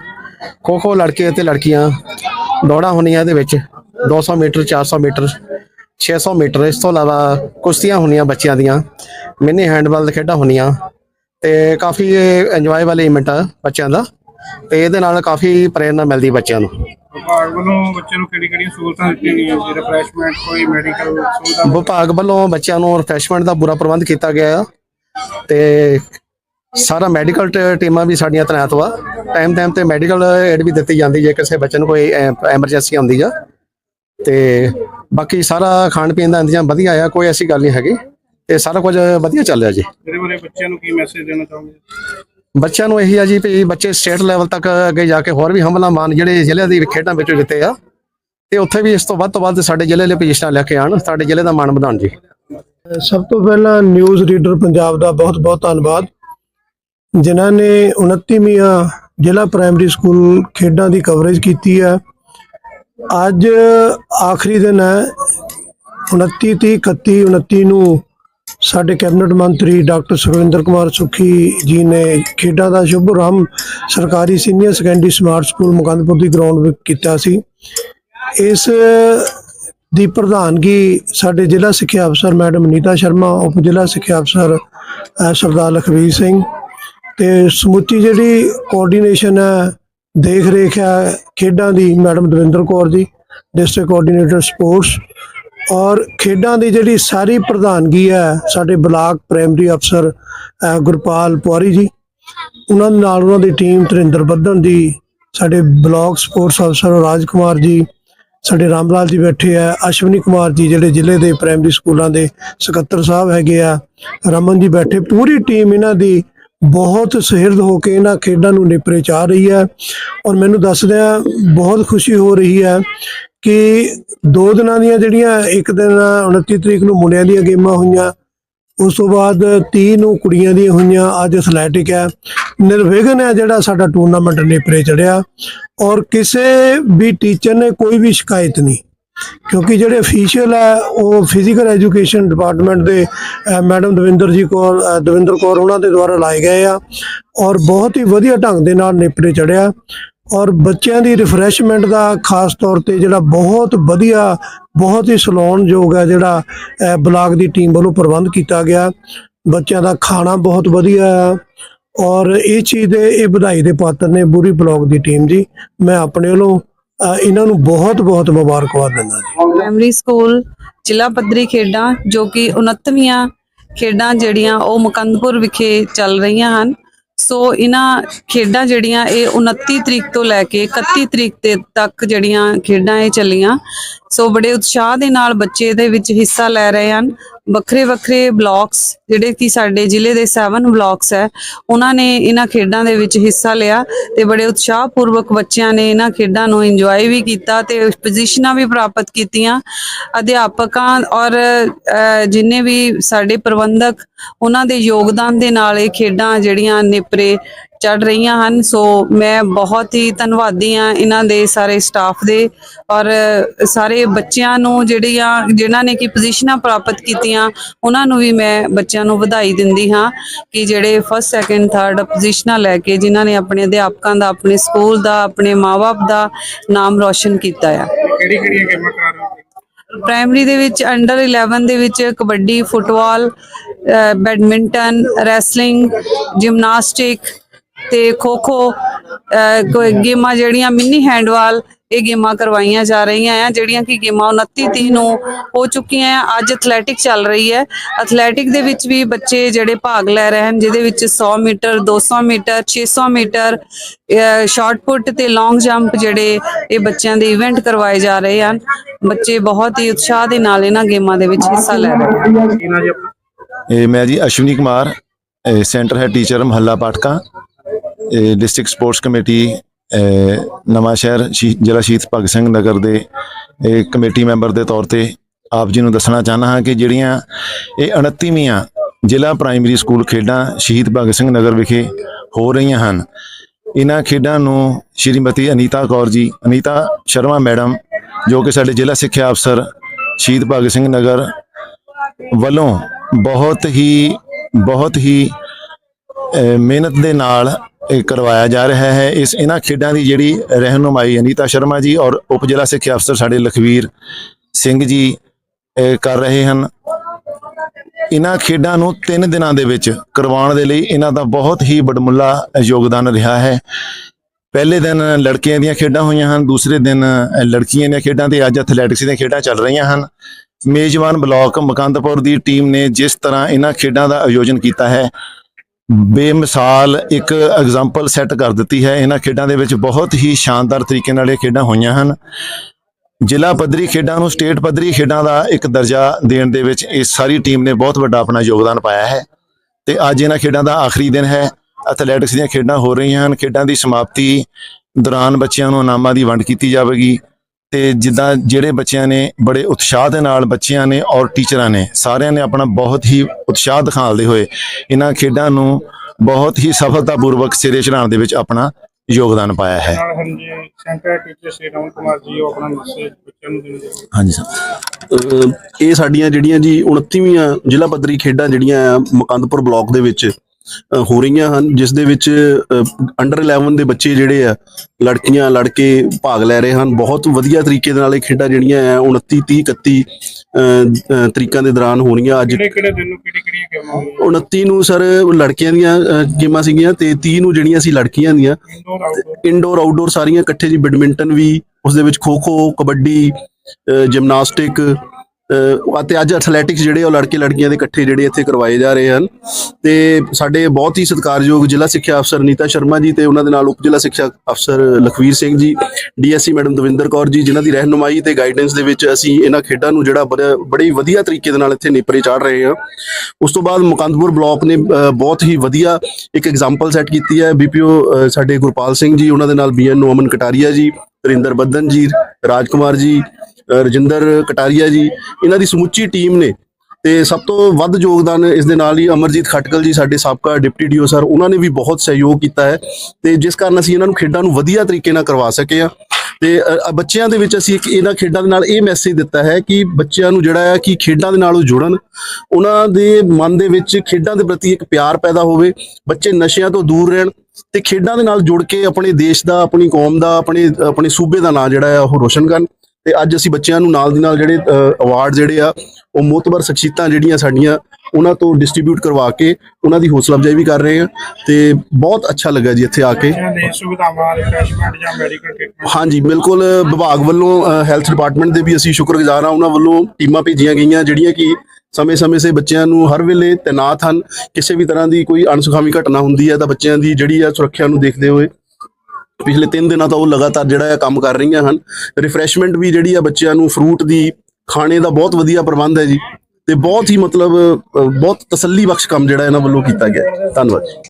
ਖੋ ਖੋ ਲੜਕੇ ਅਤੇ ਲੜਕੀਆਂ ਦੌੜਾਂ ਹੁੰਦੀਆਂ ਇਹਦੇ ਵਿੱਚ। 200 ਮੀਟਰ 400 ਮੀਟਰ 600 ਮੀਟਰ, ਇਸ ਤੋਂ ਇਲਾਵਾ ਕੁਸ਼ਤੀਆਂ ਹੁੰਦੀਆਂ ਬੱਚਿਆਂ ਦੀਆਂ। ਮਿੰਨੀ ਹੈਂਡਬਾਲ ਦੀਆਂ ਖੇਡਾਂ ਹੁੰਦੀਆਂ। ਤੇ ਕਾਫੀ ਇੰਜੋਏ ਵਾਲੀ ਇਵੈਂਟ ਆ ਬੱਚਿਆਂ ਦਾ। ਤੇ ਇਹਦੇ ਨਾਲ ਕਾਫੀ ਪ੍ਰੇਰਨਾ ਮਿਲਦੀ ਬੱਚਿਆਂ ਨੂੰ। ਵਿਭਾਗ ਵੱਲੋਂ ਬੱਚਿਆਂ ਨੂੰ ਕਿਹੜੀ ਕਿਹੜੀਆਂ ਸਹੂਲਤਾਂ ਦਿੱਤੀਆਂ ਗਈਆਂ? ਜੀ ਰਿਫਰੈਸ਼ਮੈਂਟ ਕੋਈ ਮੈਡੀਕਲ ਸੁਵਿਧਾ? ਵਿਭਾਗ ਵੱਲੋਂ ਬੱਚਿਆਂ ਨੂੰ ਰਿਫਰੈਸ਼ਮੈਂਟ ਦਾ ਪੂਰਾ ਪ੍ਰਬੰਧ ਕੀਤਾ ਗਿਆ ਆ ਤੇ ਸਾਰਾ ਮੈਡੀਕਲ ਟੀਮਾਂ ਵੀ ਸਾਡੀਆਂ ਤੈਨਾਤ ਵਾ। ਟਾਈਮ ਟਾਈਮ ਤੇ ਮੈਡੀਕਲ ਏਡ ਵੀ ਦਿੱਤੀ ਜਾਂਦੀ ਜੇ ਕਿਸੇ ਬੱਚੇ ਨੂੰ ਕੋਈ ਐਮਰਜੈਂਸੀ ਆਉਂਦੀ ਆ। ਤੇ ਬਾਕੀ ਸਾਰਾ ਖਾਣ ਪੀਣ ਦਾ ਇੰਤਜ਼ਾਮ ਵਧੀਆ ਆ ਕੋਈ ਐਸੀ ਗੱਲ ਨਹੀਂ ਹੈਗੀ। ਤੇ ਸਾਰਾ ਕੁਝ ਵਧੀਆ ਚੱਲ ਰਿਹਾ ਜੀ। ਬਾਰੇ ਬੱਚਿਆਂ ਨੂੰ ਕੀ ਮੈਸੇਜ ਦੇਣਾ ਚਾਹੋਗੇ? ਬੱਚਿਆਂ ਨੂੰ ਇਹੀ ਆ ਜੀ ਵੀ ਬੱਚੇ ਸਟੇਟ ਲੈਵਲ ਤੱਕ ਅੱਗੇ ਜਾ ਕੇ ਹੋਰ ਵੀ ਹਮਲਾ ਮਾਨ ਜਿਹੜੇ ਜ਼ਿਲ੍ਹੇ ਦੀ ਖੇਡਾਂ ਵਿੱਚੋਂ ਜਿੱਤੇ ਆ, ਤੇ ਉੱਥੇ ਵੀ ਇਸ ਤੋਂ ਵੱਧ ਤੋਂ ਵੱਧ ਸਾਡੇ ਜ਼ਿਲ੍ਹੇ ਲਈ ਪੋਜੀਸ਼ਨਾਂ ਲੈ ਕੇ ਆਣ ਸਾਡੇ ਜ਼ਿਲ੍ਹੇ ਦਾ ਮਾਣ ਵਧਾਉਣ ਜੀ। ਸਭ ਤੋਂ ਪਹਿਲਾਂ ਨਿਊਜ਼ ਰੀਡਰ ਪੰਜਾਬ ਦਾ ਬਹੁਤ-ਬਹੁਤ ਧੰਨਵਾਦ। ਜਿਨ੍ਹਾਂ ਨੇ 29ਵੀਂ ਜ਼ਿਲ੍ਹਾ ਪ੍ਰਾਇਮਰੀ ਸਕੂਲ ਖੇਡਾਂ ਦੀ ਕਵਰੇਜ ਕੀਤੀ ਹੈ। ਅੱਜ ਆਖਰੀ ਦਿਨ ਹੈ 29 30 31 29 ਨੂੰ ਸਾਡੇ ਕੈਬਨਿਟ ਮੰਤਰੀ ਡਾਕਟਰ ਸੁਖਵਿੰਦਰ ਕੁਮਾਰ ਸੁਖੀ ਜੀ ਨੇ ਖੇਡਾਂ ਦਾ ਸ਼ੁਭ ਆਰੰਭ ਸਰਕਾਰੀ senior secondary smart school Mukandpur ਦੀ ਗਰਾਊਂਡ ਵਿੱਚ ਕੀਤਾ ਸੀ। ਇਸ ਦੀ ਪ੍ਰਧਾਨਗੀ ਸਾਡੇ ਜ਼ਿਲ੍ਹਾ ਸਿੱਖਿਆ ਅਫਸਰ ਮੈਡਮ ਨੀਤਾ ਸ਼ਰਮਾ, ਉਪ ਜ਼ਿਲ੍ਹਾ ਸਿੱਖਿਆ ਅਫਸਰ ਸਰਦਾਰ ਲਖਵੀਰ ਸਿੰਘ ਤੇ ਸਮੁੱਚੀ ਜਿਹੜੀ ਕੋਆਰਡੀਨੇਸ਼ਨ ਹੈ ਦੇਖ ਰੇਖ ਹੈ ਖੇਡਾਂ ਦੀ ਮੈਡਮ ਦਵਿੰਦਰ ਕੌਰ ਜੀ ਡਿਸਟ੍ਰਿਕਟ ਕੋਆਰਡੀਨੇਟਰ ਸਪੋਰਟਸ ਔਰ ਖੇਡਾਂ ਦੀ ਜਿਹੜੀ ਸਾਰੀ ਪ੍ਰਧਾਨਗੀ ਹੈ, ਸਾਡੇ ਬਲਾਕ ਪ੍ਰਾਇਮਰੀ ਅਫਸਰ ਗੁਰਪਾਲ ਪੁਆਰੀ ਜੀ, ਉਹਨਾਂ ਦੇ ਨਾਲ ਉਹਨਾਂ ਦੀ ਟੀਮ ਤਰਿੰਦਰ ਬੱਧਨ ਦੀ ਸਾਡੇ ਬਲਾਕ ਸਪੋਰਟਸ ਅਫਸਰ ਰਾਜ ਕੁਮਾਰ ਜੀ, ਸਾਡੇ ਰਾਮਲਾਲ ਜੀ ਬੈਠੇ ਆ, ਅਸ਼ਵਨੀ ਕੁਮਾਰ ਜੀ ਜਿਹੜੇ ਜ਼ਿਲ੍ਹੇ ਦੇ ਪ੍ਰਾਇਮਰੀ ਸਕੂਲਾਂ ਦੇ ਸਕੱਤਰ ਸਾਹਿਬ ਹੈਗੇ ਆ, ਰਮਨ ਜੀ ਬੈਠੇ, ਪੂਰੀ ਟੀਮ ਇਹਨਾਂ ਦੀ ਬਹੁਤ ਸਹਿਰਦ ਹੋ ਕੇ ਇਹਨਾਂ ਖੇਡਾਂ ਨੂੰ ਨਿਪਰੇ ਚਾਹ ਰਹੀ ਹੈ ਔਰ ਮੈਨੂੰ ਦੱਸਦਿਆਂ ਬਹੁਤ ਖੁਸ਼ੀ ਹੋ ਰਹੀ ਹੈ ਕਿ ਦੋ ਦਿਨਾਂ ਦੀਆਂ ਜਿਹੜੀਆਂ, ਇੱਕ ਦਿਨ 29 ਤਰੀਕ ਨੂੰ ਮੁੰਡਿਆਂ ਦੀਆਂ ਗੇਮਾਂ ਹੋਈਆਂ, ਉਸ ਤੋਂ ਬਾਅਦ 30 ਨੂੰ ਕੁੜੀਆਂ ਦੀਆਂ ਹੋਈਆਂ, ਅੱਜ ਐਥਲੈਟਿਕ ਹੈ। ਨਿਰਵਿਘਨ ਹੈ ਜਿਹੜਾ ਸਾਡਾ ਟੂਰਨਾਮੈਂਟ ਨੇਪਰੇ ਚੜਿਆ, ਔਰ ਕਿਸੇ ਵੀ ਟੀਚਰ ਨੇ ਕੋਈ ਵੀ ਸ਼ਿਕਾਇਤ ਨਹੀਂ, ਕਿਉਂਕਿ ਜਿਹੜੇ ਅਫੀਸ਼ੀਅਲ ਹੈ, ਉਹ ਫਿਜ਼ੀਕਲ ਐਜੂਕੇਸ਼ਨ ਡਿਪਾਰਟਮੈਂਟ ਦੇ ਮੈਡਮ ਦਵਿੰਦਰ ਜੀ ਕੌਰ ਦਵਿੰਦਰ ਕੌਰ ਉਹਨਾਂ ਦੇ ਦੁਆਰਾ ਲਾਏ ਗਏ ਆ, ਔਰ ਬਹੁਤ ਹੀ ਵਧੀਆ ਢੰਗ ਦੇ ਨਾਲ ਨੇਪਰੇ ਚੜਿਆ। ਔਰ ਬੱਚਿਆਂ ਦੀ ਰਿਫਰੈਸ਼ਮੈਂਟ ਦਾ ਖਾਸ ਤੌਰ ਤੇ ਜਿਹੜਾ ਬਹੁਤ ਵਧੀਆ, ਬਹੁਤ ਹੀ ਸਲਾਉਣਯੋਗ ਹੈ ਜਿਹੜਾ ਬਲਾਕ ਦੀ ਟੀਮ ਵੱਲੋਂ ਪ੍ਰਬੰਧ ਕੀਤਾ ਗਿਆ। ਬੱਚਿਆਂ ਦਾ ਖਾਣਾ ਬਹੁਤ ਵਧੀਆ ਹੈ ਔਰ ਇਹ ਚੀਜ਼ ਦੇ, ਇਹ ਵਧਾਈ ਦੇ ਪਾਤਰ ਨੇ ਬੁਰੀ ਬਲਾਕ ਦੀ ਟੀਮ ਜੀ ਮੈਂ ਆਪਣੇ ਵੱਲੋਂ ਇਹਨਾਂ ਨੂੰ ਬਹੁਤ ਬਹੁਤ ਮੁਬਾਰਕਬਾਦ ਦਿੰਦਾ ਜੀ। ਪ੍ਰਾਇਮਰੀ ਸਕੂਲ ਜ਼ਿਲ੍ਹਾ ਪੱਧਰੀ ਖੇਡਾਂ ਜੋ ਕਿ 29ਵੀਆਂ ਖੇਡਾਂ ਜਿਹੜੀਆਂ ਉਹ ਮੁਕੰਦਪੁਰ ਵਿਖੇ ਚੱਲ ਰਹੀਆਂ ਹਨ। ਸੋ ਇਹਨਾਂ ਖੇਡਾਂ ਜਿਹੜੀਆਂ ਇਹ 29 ਤਰੀਕ ਤੋਂ ਲੈ ਕੇ 31 ਤਰੀਕ ਤੇ ਤੱਕ ਜਿਹੜੀਆਂ ਖੇਡਾਂ ਇਹ ਚੱਲੀਆਂ ਸੋ ਬੜੇ ਉਤਸ਼ਾਹ ਦੇ ਨਾਲ ਬੱਚੇ ਇਹਦੇ ਵਿੱਚ ਹਿੱਸਾ ਲੈ ਰਹੇ ਹਨ। ਵੱਖਰੇ ਵੱਖਰੇ ਬਲਾਕਸ ਜਿਹੜੇ ਕਿ ਸਾਡੇ ਜ਼ਿਲ੍ਹੇ ਦੇ 7 ਬਲਾਕਸ ਹੈ ਉਹਨਾਂ ਨੇ ਇਹਨਾਂ ਖੇਡਾਂ ਦੇ ਵਿੱਚ ਹਿੱਸਾ ਲਿਆ ਤੇ ਬੜੇ ਉਤਸ਼ਾਹ ਪੂਰਵਕ ਬੱਚਿਆਂ ਨੇ ਇਹਨਾਂ ਖੇਡਾਂ ਨੂੰ ਇੰਜੋਏ ਵੀ ਕੀਤਾ ਤੇ ਪੋਜੀਸ਼ਨਾਂ ਵੀ ਪ੍ਰਾਪਤ ਕੀਤੀਆਂ। ਅਧਿਆਪਕਾਂ ਔਰ ਅਹ, ਜਿੰਨੇ ਵੀ ਸਾਡੇ ਪ੍ਰਬੰਧਕ ਉਹਨਾਂ ਦੇ ਯੋਗਦਾਨ ਦੇ ਨਾਲ ਇਹ ਖੇਡਾਂ ਜਿਹੜੀਆਂ ਨੇਪਰੇ ਚੜ ਰਹੀਆਂ ਹਨ ਸੋ ਮੈਂ ਬਹੁਤ ਹੀ ਧੰਨਵਾਦੀ ਹਾਂ ਇਹਨਾਂ ਦੇ ਸਾਰੇ ਸਟਾਫ ਦੇ ਔਰ ਸਾਰੇ ਬੱਚਿਆਂ ਨੂੰ ਜਿਹੜੀਆਂ ਜਿਨ੍ਹਾਂ ਨੇ ਕਿ ਪੋਜੀਸ਼ਨਾਂ ਪ੍ਰਾਪਤ ਕੀਤੀਆਂ ਉਹਨਾਂ ਨੂੰ ਵੀ ਮੈਂ ਬੱਚਿਆਂ ਨੂੰ ਵਧਾਈ ਦਿੰਦੀ ਹਾਂ ਕਿ ਜਿਹੜੇ ਫਸਟ ਸੈਕੰਡ ਥਰਡ ਪੋਜੀਸ਼ਨਾਂ ਲੈ ਕੇ ਜਿਨ੍ਹਾਂ ਨੇ ਆਪਣੇ ਅਧਿਆਪਕਾਂ ਦਾ ਆਪਣੇ ਸਕੂਲ ਦਾ ਆਪਣੇ ਮਾਪੇ ਦਾ ਨਾਮ ਰੌਸ਼ਨ ਕੀਤਾ ਆ। ਕਿਹੜੀ ਕਿਹੜੀਆਂ ਗੇਮਾਂ ਕਰਾ ਰਹੇ ਹੋ ਪ੍ਰਾਇਮਰੀ ਦੇ ਵਿੱਚ ਅੰਡਰ 11 ਦੇ ਵਿੱਚ kabaddi football badminton wrestling gymnastic ਤੇ ਖੋ ਖੋ ਕੋਈ ਗੇਮਾਂ ਜਿਹੜੀਆਂ ਮਿੰਨੀ ਹੈਂਡਵਾਲ ਇਹ ਗੇਮਾਂ ਕਰਵਾਈਆਂ ਜਾ ਰਹੀਆਂ ਆ ਜਿਹੜੀਆਂ ਕਿ ਗੇਮਾਂ 29 ਤੀਹ ਨੂੰ ਹੋ ਚੁੱਕੀਆਂ ਆ। ਅੱਜ ਐਥਲੈਟਿਕ ਚੱਲ ਰਹੀ ਹੈ। ਐਥਲੈਟਿਕ ਦੇ ਵਿੱਚ ਵੀ ਬੱਚੇ ਜਿਹੜੇ ਭਾਗ ਲੈ ਰਹੇ ਹਨ ਜਿਹਦੇ ਵਿੱਚ 100 metre 200 metre 600 metre shot put ਤੇ ਲੌਂਗ ਜੰਪ ਜਿਹੜੇ ਇਹ ਬੱਚਿਆਂ ਦੇ ਇਵੈਂਟ ਕਰਵਾਏ ਜਾ ਰਹੇ ਹਨ। ਬੱਚੇ ਬਹੁਤ ਹੀ ਉਤਸ਼ਾਹ ਦੇ ਨਾਲ ਇਹਨਾਂ ਗੇਮਾਂ ਦੇ ਵਿੱਚ ਹਿੱਸਾ ਲੈ ਰਹੇ ਹਨ। ਇਹ ਮੈਂ ਜੀ Ashwani Kumar centre head teacher Mahalla Patka district sports committee ਨਵਾਂ ਸ਼ਹਿਰ ਜ਼ਿਲ੍ਹਾ ਸ਼ਹੀਦ ਭਗਤ ਸਿੰਘ ਨਗਰ ਦੇ ਕਮੇਟੀ ਮੈਂਬਰ ਦੇ ਤੌਰ ਤੇ ਆਪ ਜੀ ਨੂੰ ਦੱਸਣਾ ਚਾਹਨਾ ਹਾਂ ਕਿ ਜਿਹੜੀਆਂ ਇਹ 29ਵੀਆਂ ਜ਼ਿਲ੍ਹਾ ਪ੍ਰਾਇਮਰੀ ਸਕੂਲ ਖੇਡਾਂ ਸ਼ਹੀਦ ਭਗਤ ਸਿੰਘ ਨਗਰ ਵਿਖੇ ਹੋ ਰਹੀਆਂ ਹਨ, ਇਹਨਾਂ ਖੇਡਾਂ ਨੂੰ ਸ਼੍ਰੀਮਤੀ ਅਨੀਤਾ ਕੌਰ ਜੀ, ਅਨੀਤਾ ਸ਼ਰਮਾ ਮੈਡਮ ਜੋ ਕਿ ਸਾਡੇ ਜ਼ਿਲ੍ਹਾ ਸਿੱਖਿਆ ਅਫਸਰ ਸ਼ਹੀਦ ਭਗਤ ਸਿੰਘ ਨਗਰ ਵੱਲੋਂ ਬਹੁਤ ਹੀ ਬਹੁਤ ਹੀ ਮਿਹਨਤ ਦੇ ਨਾਲ ਕਰਵਾਇਆ ਜਾ ਰਿਹਾ ਹੈ। ਇਸ ਇਹਨਾਂ ਖੇਡਾਂ ਦੀ ਜਿਹੜੀ ਰਹਿਨੁਮਾਈ ਅਨੀਤਾ ਸ਼ਰਮਾ ਜੀ ਔਰ ਉਪ ਜ਼ਿਲ੍ਹਾ ਸਿੱਖਿਆ ਅਫਸਰ ਸਾਡੇ ਲਖਵੀਰ ਸਿੰਘ ਜੀ ਕਰ ਰਹੇ ਹਨ। ਇਹਨਾਂ ਖੇਡਾਂ ਨੂੰ 3 ਦਿਨਾਂ ਦੇ ਵਿੱਚ ਕਰਵਾਉਣ ਦੇ ਲਈ ਇਹਨਾਂ ਦਾ ਬਹੁਤ ਹੀ ਬੜਮੁੱਲਾ ਯੋਗਦਾਨ ਰਿਹਾ ਹੈ। ਪਹਿਲੇ ਦਿਨ ਲੜਕੀਆਂ ਦੀਆਂ ਖੇਡਾਂ ਹੋਈਆਂ ਹਨ, ਦੂਸਰੇ ਦਿਨ ਲੜਕੀਆਂ ਦੀਆਂ ਖੇਡਾਂ ਤੇ ਅੱਜ ਐਥਲੈਟਿਕਸ ਦੀਆਂ ਖੇਡਾਂ ਚੱਲ ਰਹੀਆਂ ਹਨ। ਮੇਜ਼ਬਾਨ ਬਲਾਕ ਮਕੰਦਪੁਰ ਦੀ ਟੀਮ ਨੇ ਜਿਸ ਤਰ੍ਹਾਂ ਇਹਨਾਂ ਖੇਡਾਂ ਦਾ ਆਯੋਜਨ ਕੀਤਾ ਹੈ ਬੇਮਿਸਾਲ ਇੱਕ ਐਗਜ਼ਾਮਪਲ ਸੈੱਟ ਕਰ ਦਿੱਤੀ ਹੈ। ਇਹਨਾਂ ਖੇਡਾਂ ਦੇ ਵਿੱਚ ਬਹੁਤ ਹੀ ਸ਼ਾਨਦਾਰ ਤਰੀਕੇ ਨਾਲ ਇਹ ਖੇਡਾਂ ਹੋਈਆਂ ਹਨ। ਜ਼ਿਲ੍ਹਾ ਪੱਧਰੀ ਖੇਡਾਂ ਨੂੰ ਸਟੇਟ ਪੱਧਰੀ ਖੇਡਾਂ ਦਾ ਇੱਕ ਦਰਜਾ ਦੇਣ ਦੇ ਵਿੱਚ ਇਹ ਸਾਰੀ ਟੀਮ ਨੇ ਬਹੁਤ ਵੱਡਾ ਆਪਣਾ ਯੋਗਦਾਨ ਪਾਇਆ ਹੈ। ਤੇ ਅੱਜ ਇਹਨਾਂ ਖੇਡਾਂ ਦਾ ਆਖਰੀ ਦਿਨ ਹੈ। ਐਥਲੈਟਿਕਸ ਦੀਆਂ ਖੇਡਾਂ ਹੋ ਰਹੀਆਂ ਹਨ। ਖੇਡਾਂ ਦੀ ਸਮਾਪਤੀ ਦੌਰਾਨ ਬੱਚਿਆਂ ਨੂੰ ਇਨਾਮਾਂ ਦੀ ਵੰਡ ਕੀਤੀ ਜਾਵੇਗੀ। ਤੇ ਜਿੱਦਾਂ ਜਿਹੜੇ ਬੱਚਿਆਂ ਨੇ ਬੜੇ ਉਤਸ਼ਾਹ ਦੇ ਨਾਲ ਬੱਚਿਆਂ ਨੇ ਔਰ ਟੀਚਰਾਂ ਨੇ ਸਾਰਿਆਂ ਨੇ ਆਪਣਾ ਬਹੁਤ ਹੀ ਉਤਸ਼ਾਹ ਦਿਖਾਉਂਦੇ ਹੋਏ ਇਹਨਾਂ ਖੇਡਾਂ ਨੂੰ ਬਹੁਤ ਹੀ ਸਫਲਤਾਪੂਰਵਕ ਸਿਰੇ ਚੜਾਉਣ ਦੇ ਵਿੱਚ ਆਪਣਾ ਯੋਗਦਾਨ ਪਾਇਆ ਹੈ। ਹਾਂਜੀ ਸੈਂਟਰ ਟੀਚਰ ਸ਼੍ਰੀ ਰਮਨ ਕੁਮਾਰ ਜੀ ਉਹ ਆਪਣਾ ਮੈਸੇਜ ਬੱਚਿਆਂ ਨੂੰ ਦਿੰਦੇ ਨੇ। ਹਾਂਜੀ ਸਰ। ਅਹ ਇਹ ਸਾਡੀਆਂ ਜਿਹੜੀਆਂ ਜੀ 29ਵੀਆਂ ਜ਼ਿਲ੍ਹਾ ਪੱਧਰੀ ਖੇਡਾਂ ਜਿਹੜੀਆਂ ਆ ਮੁਕੰਦਪੁਰ ਬਲਾਕ ਦੇ ਵਿੱਚ ਹੋ ਰਹੀਆਂ ਹਨ ਜਿਸ ਦੇ ਵਿੱਚ ਅੰਡਰ 11 ਦੇ ਬੱਚੇ ਜਿਹੜੇ ਆ ਲੜਕੀਆਂ ਲੜਕੇ ਭਾਗ ਲੈ ਰਹੇ ਹਨ। ਬਹੁਤ ਵਧੀਆ ਤਰੀਕੇ ਦੇ ਨਾਲ ਇਹ ਖੇਡਾਂ ਜਿਹੜੀਆਂ ਆ 29 30 31 ਅਹ, ਅਹ, ਤਰੀਕਾਂ ਦੇ ਦੌਰਾਨ ਹੋਣੀਆਂ ਅੱਜ ਕਿਹੜੇ ਕਿਹੜੇ ਦਿਨ ਨੂੰ ਕਿਹੜੀ ਕਿਹੜੀਆਂ ਗੇਮਾਂ ਹੋਣਗੀਆਂ 29 ਨੂੰ ਸਰ ਲੜਕਿਆਂ ਦੀਆਂ ਗੇਮਾਂ ਸੀਗੀਆਂ ਤੇ 30 ਨੂੰ ਜਿਹੜੀਆਂ ਸੀ ਲੜਕੀਆਂ ਦੀਆਂ। ਇਨਡੋਰ ਆਊਟਡੋਰ ਸਾਰੀਆਂ ਇਕੱਠੇ ਜੀ ਬੈਡਮਿੰਟਨ ਵੀ ਉਸ ਦੇ ਵਿੱਚ ਖੋ ਖੋ ਕਬੱਡੀ ਜਿਮਨਾਸਟਿਕ ਅਤੇ ਅੱਜ ਐਥਲੈਟਿਕਸ ਜਿਹੜੇ ਉਹ ਲੜਕੇ ਲੜਕੀਆਂ ਦੇ ਇਕੱਠੇ ਜਿਹੜੇ ਇੱਥੇ ਕਰਵਾਏ ਜਾ ਰਹੇ ਹਨ। ਤੇ ਸਾਡੇ ਬਹੁਤ ਹੀ ਸਤਿਕਾਰਯੋਗ ਜ਼ਿਲ੍ਹਾ ਸਿੱਖਿਆ ਅਫਸਰ ਨੀਤਾ ਸ਼ਰਮਾ ਜੀ ਤੇ ਉਹਨਾਂ ਦੇ ਨਾਲ ਉਪ ਜ਼ਿਲ੍ਹਾ ਸਿੱਖਿਆ ਅਫਸਰ ਲਖਵੀਰ ਸਿੰਘ ਜੀ, ਡੀਐਸਸੀ ਮੈਡਮ ਦਵਿੰਦਰ ਕੌਰ ਜੀ, ਜਿਨ੍ਹਾਂ ਦੀ ਰਹਿਨੁਮਾਈ ਤੇ ਗਾਈਡੈਂਸ ਦੇ ਵਿੱਚ ਅਸੀਂ ਇਹਨਾਂ ਖੇਡਾਂ ਨੂੰ ਜਿਹੜਾ ਬੜਾ- ਬੜੀ ਵਧੀਆ ਤਰੀਕੇ ਦੇ ਨਾਲ ਇੱਥੇ ਨੇਪਰੇ ਚਾੜ ਰਹੇ ਹਾਂ। ਉਸ ਤੋਂ ਬਾਅਦ ਮੁਕੰਦਪੁਰ ਬਲਾਕ ਨੇ ਬਹੁਤ ਹੀ ਵਧੀਆ ਇੱਕ ਐਗਜ਼ਾਮਪਲ ਸੈੱਟ ਕੀਤੀ ਹੈ। ਬੀਪੀਓ ਸਾਡੇ ਗੁਰਪਾਲ ਸਿੰਘ ਜੀ, ਉਹਨਾਂ ਦੇ ਨਾਲ ਬੀਐਨ ਅਮਨ ਕਟਾਰੀਆ ਜੀ, ਰਿੰਦਰ ਬੱਦਨ ਜੀ, ਰਾਜਕੁਮਾਰ ਜੀ ਰਜਿੰਦਰ ਕਟਾਰੀਆ ਜੀ, ਇਹਨਾਂ ਦੀ ਸਮੁੱਚੀ ਟੀਮ ਨੇ ਤੇ ਸਭ ਤੋਂ ਵੱਧ ਯੋਗਦਾਨ ਇਸ ਦੇ ਨਾਲ ਹੀ ਅਮਰਜੀਤ ਖਟਕਲ ਜੀ, ਸਾਡੇ ਸਾਬਕਾ ਡਿਪਟੀ ਡੀਓ ਸਰ, ਉਹਨਾਂ ਨੇ ਵੀ ਬਹੁਤ ਸਹਿਯੋਗ ਕੀਤਾ ਹੈ ਤੇ ਜਿਸ ਕਾਰਨ ਅਸੀਂ ਇਹਨਾਂ ਨੂੰ ਖੇਡਾਂ ਨੂੰ ਵਧੀਆ ਤਰੀਕੇ ਨਾਲ ਕਰਵਾ ਸਕੇ ਆ ਤੇ ਬੱਚਿਆਂ ਦੇ ਵਿੱਚ ਅਸੀਂ ਇੱਕ ਇਹਨਾਂ ਖੇਡਾਂ ਦੇ ਨਾਲ ਇਹ ਮੈਸੇਜ ਦਿੱਤਾ ਹੈ ਕਿ ਬੱਚਿਆਂ ਨੂੰ ਜਿਹੜਾ ਹੈ ਕਿ ਖੇਡਾਂ ਦੇ ਨਾਲ ਉਹ ਜੁੜਨ, ਉਹਨਾਂ ਦੇ ਮਨ ਦੇ ਵਿੱਚ ਖੇਡਾਂ ਦੇ ਪ੍ਰਤੀ ਇੱਕ ਪਿਆਰ ਪੈਦਾ ਹੋਵੇ, ਬੱਚੇ ਨਸ਼ਿਆਂ ਤੋਂ ਦੂਰ ਰਹਿਣ ਤੇ ਖੇਡਾਂ ਦੇ ਨਾਲ ਜੁੜ ਕੇ ਆਪਣੇ ਦੇਸ਼ ਦਾ, ਆਪਣੀ ਕੌਮ ਦਾ, ਆਪਣੇ ਆਪਣੇ ਸੂਬੇ ਦਾ ਨਾਂ ਜਿਹੜਾ ਹੈ ਉਹ ਰੋਸ਼ਨ ਕਰਨ। ਤੇ ਅੱਜ ਅਸੀਂ ਬੱਚਿਆਂ ਨੂੰ ਨਾਲ ਦੀ ਨਾਲ ਜਿਹੜੇ ਅਵਾਰਡ ਜਿਹੜੇ ਆ ਉਹ ਮੋਤਬਰ ਸ਼ਖਸੀਅਤਾਂ ਜਿਹੜੀਆਂ ਸਾਡੀਆਂ ਉਹਨਾਂ ਤੋਂ ਡਿਸਟ੍ਰੀਬਿਊਟ ਕਰਵਾ ਕੇ ਉਹਨਾਂ ਦੀ ਹੌਸਲਾ ਅਫਜ਼ਾਈ ਵੀ ਕਰ ਰਹੇ ਹਾਂ ਤੇ ਬਹੁਤ ਅੱਛਾ ਲੱਗਾ ਜੀ ਇੱਥੇ ਆ ਕੇ। ਇਹਨਾਂ ਦੇ ਸੁਵਿਧਾਵਾਂ ਰਿਫਰੈਸ਼ਮੈਂਟ ਜਾਂ ਮੈਡੀਕਲ ਟ੍ਰੀਟਮੈਂਟ ਹਾਂਜੀ ਬਿਲਕੁਲ ਵਿਭਾਗ ਵੱਲੋਂ ਹੈਲਥ ਡਿਪਾਰਟਮੈਂਟ ਦੇ ਵੀ ਅਸੀਂ ਸ਼ੁਕਰਗੁਜ਼ਾਰ ਹਾਂ ਉਹਨਾਂ ਵੱਲੋਂ ਟੀਮਾਂ ਭੇਜੀਆਂ ਗਈਆਂ ਜਿਹੜੀਆਂ ਕਿ ਸਮੇਂ-ਸਮੇਂ ਸੇ ਬੱਚਿਆਂ ਨੂੰ ਹਰ ਵੇਲੇ ਤੈਨਾਤ ਹਨ। ਕਿਸੇ ਵੀ ਤਰ੍ਹਾਂ ਦੀ ਕੋਈ ਅਣਸੁਖਾਵੀ ਘਟਨਾ ਹੁੰਦੀ ਹੈ ਤਾਂ ਬੱਚਿਆਂ ਦੀ ਜਿਹੜੀ ਆ ਸੁਰੱਖਿਆ ਨੂੰ ਦੇਖਦੇ ਹੋਏ ਪਿਛਲੇ 3 ਦਿਨਾਂ ਤੋਂ ਉਹ ਲਗਾਤਾਰ ਜਿਹੜਾ ਆ ਕੰਮ ਕਰ ਰਹੀਆਂ ਹਨ। ਰਿਫਰੈਸ਼ਮੈਂਟ ਵੀ ਜਿਹੜੀ ਆ ਬੱਚਿਆਂ ਨੂੰ ਫਰੂਟ ਦੀ, ਖਾਣੇ ਦਾ ਬਹੁਤ ਵਧੀਆ ਪ੍ਰਬੰਧ ਹੈ ਜੀ। ਤੇ ਬਹੁਤ ਹੀ ਮਤਲਬ ਬਹੁਤ ਤਸੱਲੀ ਬਖਸ਼ ਕੰਮ ਜਿਹੜਾ ਇਹਨਾਂ ਵੱਲੋਂ ਕੀਤਾ ਗਿਆ ਹੈ। ਧੰਨਵਾਦ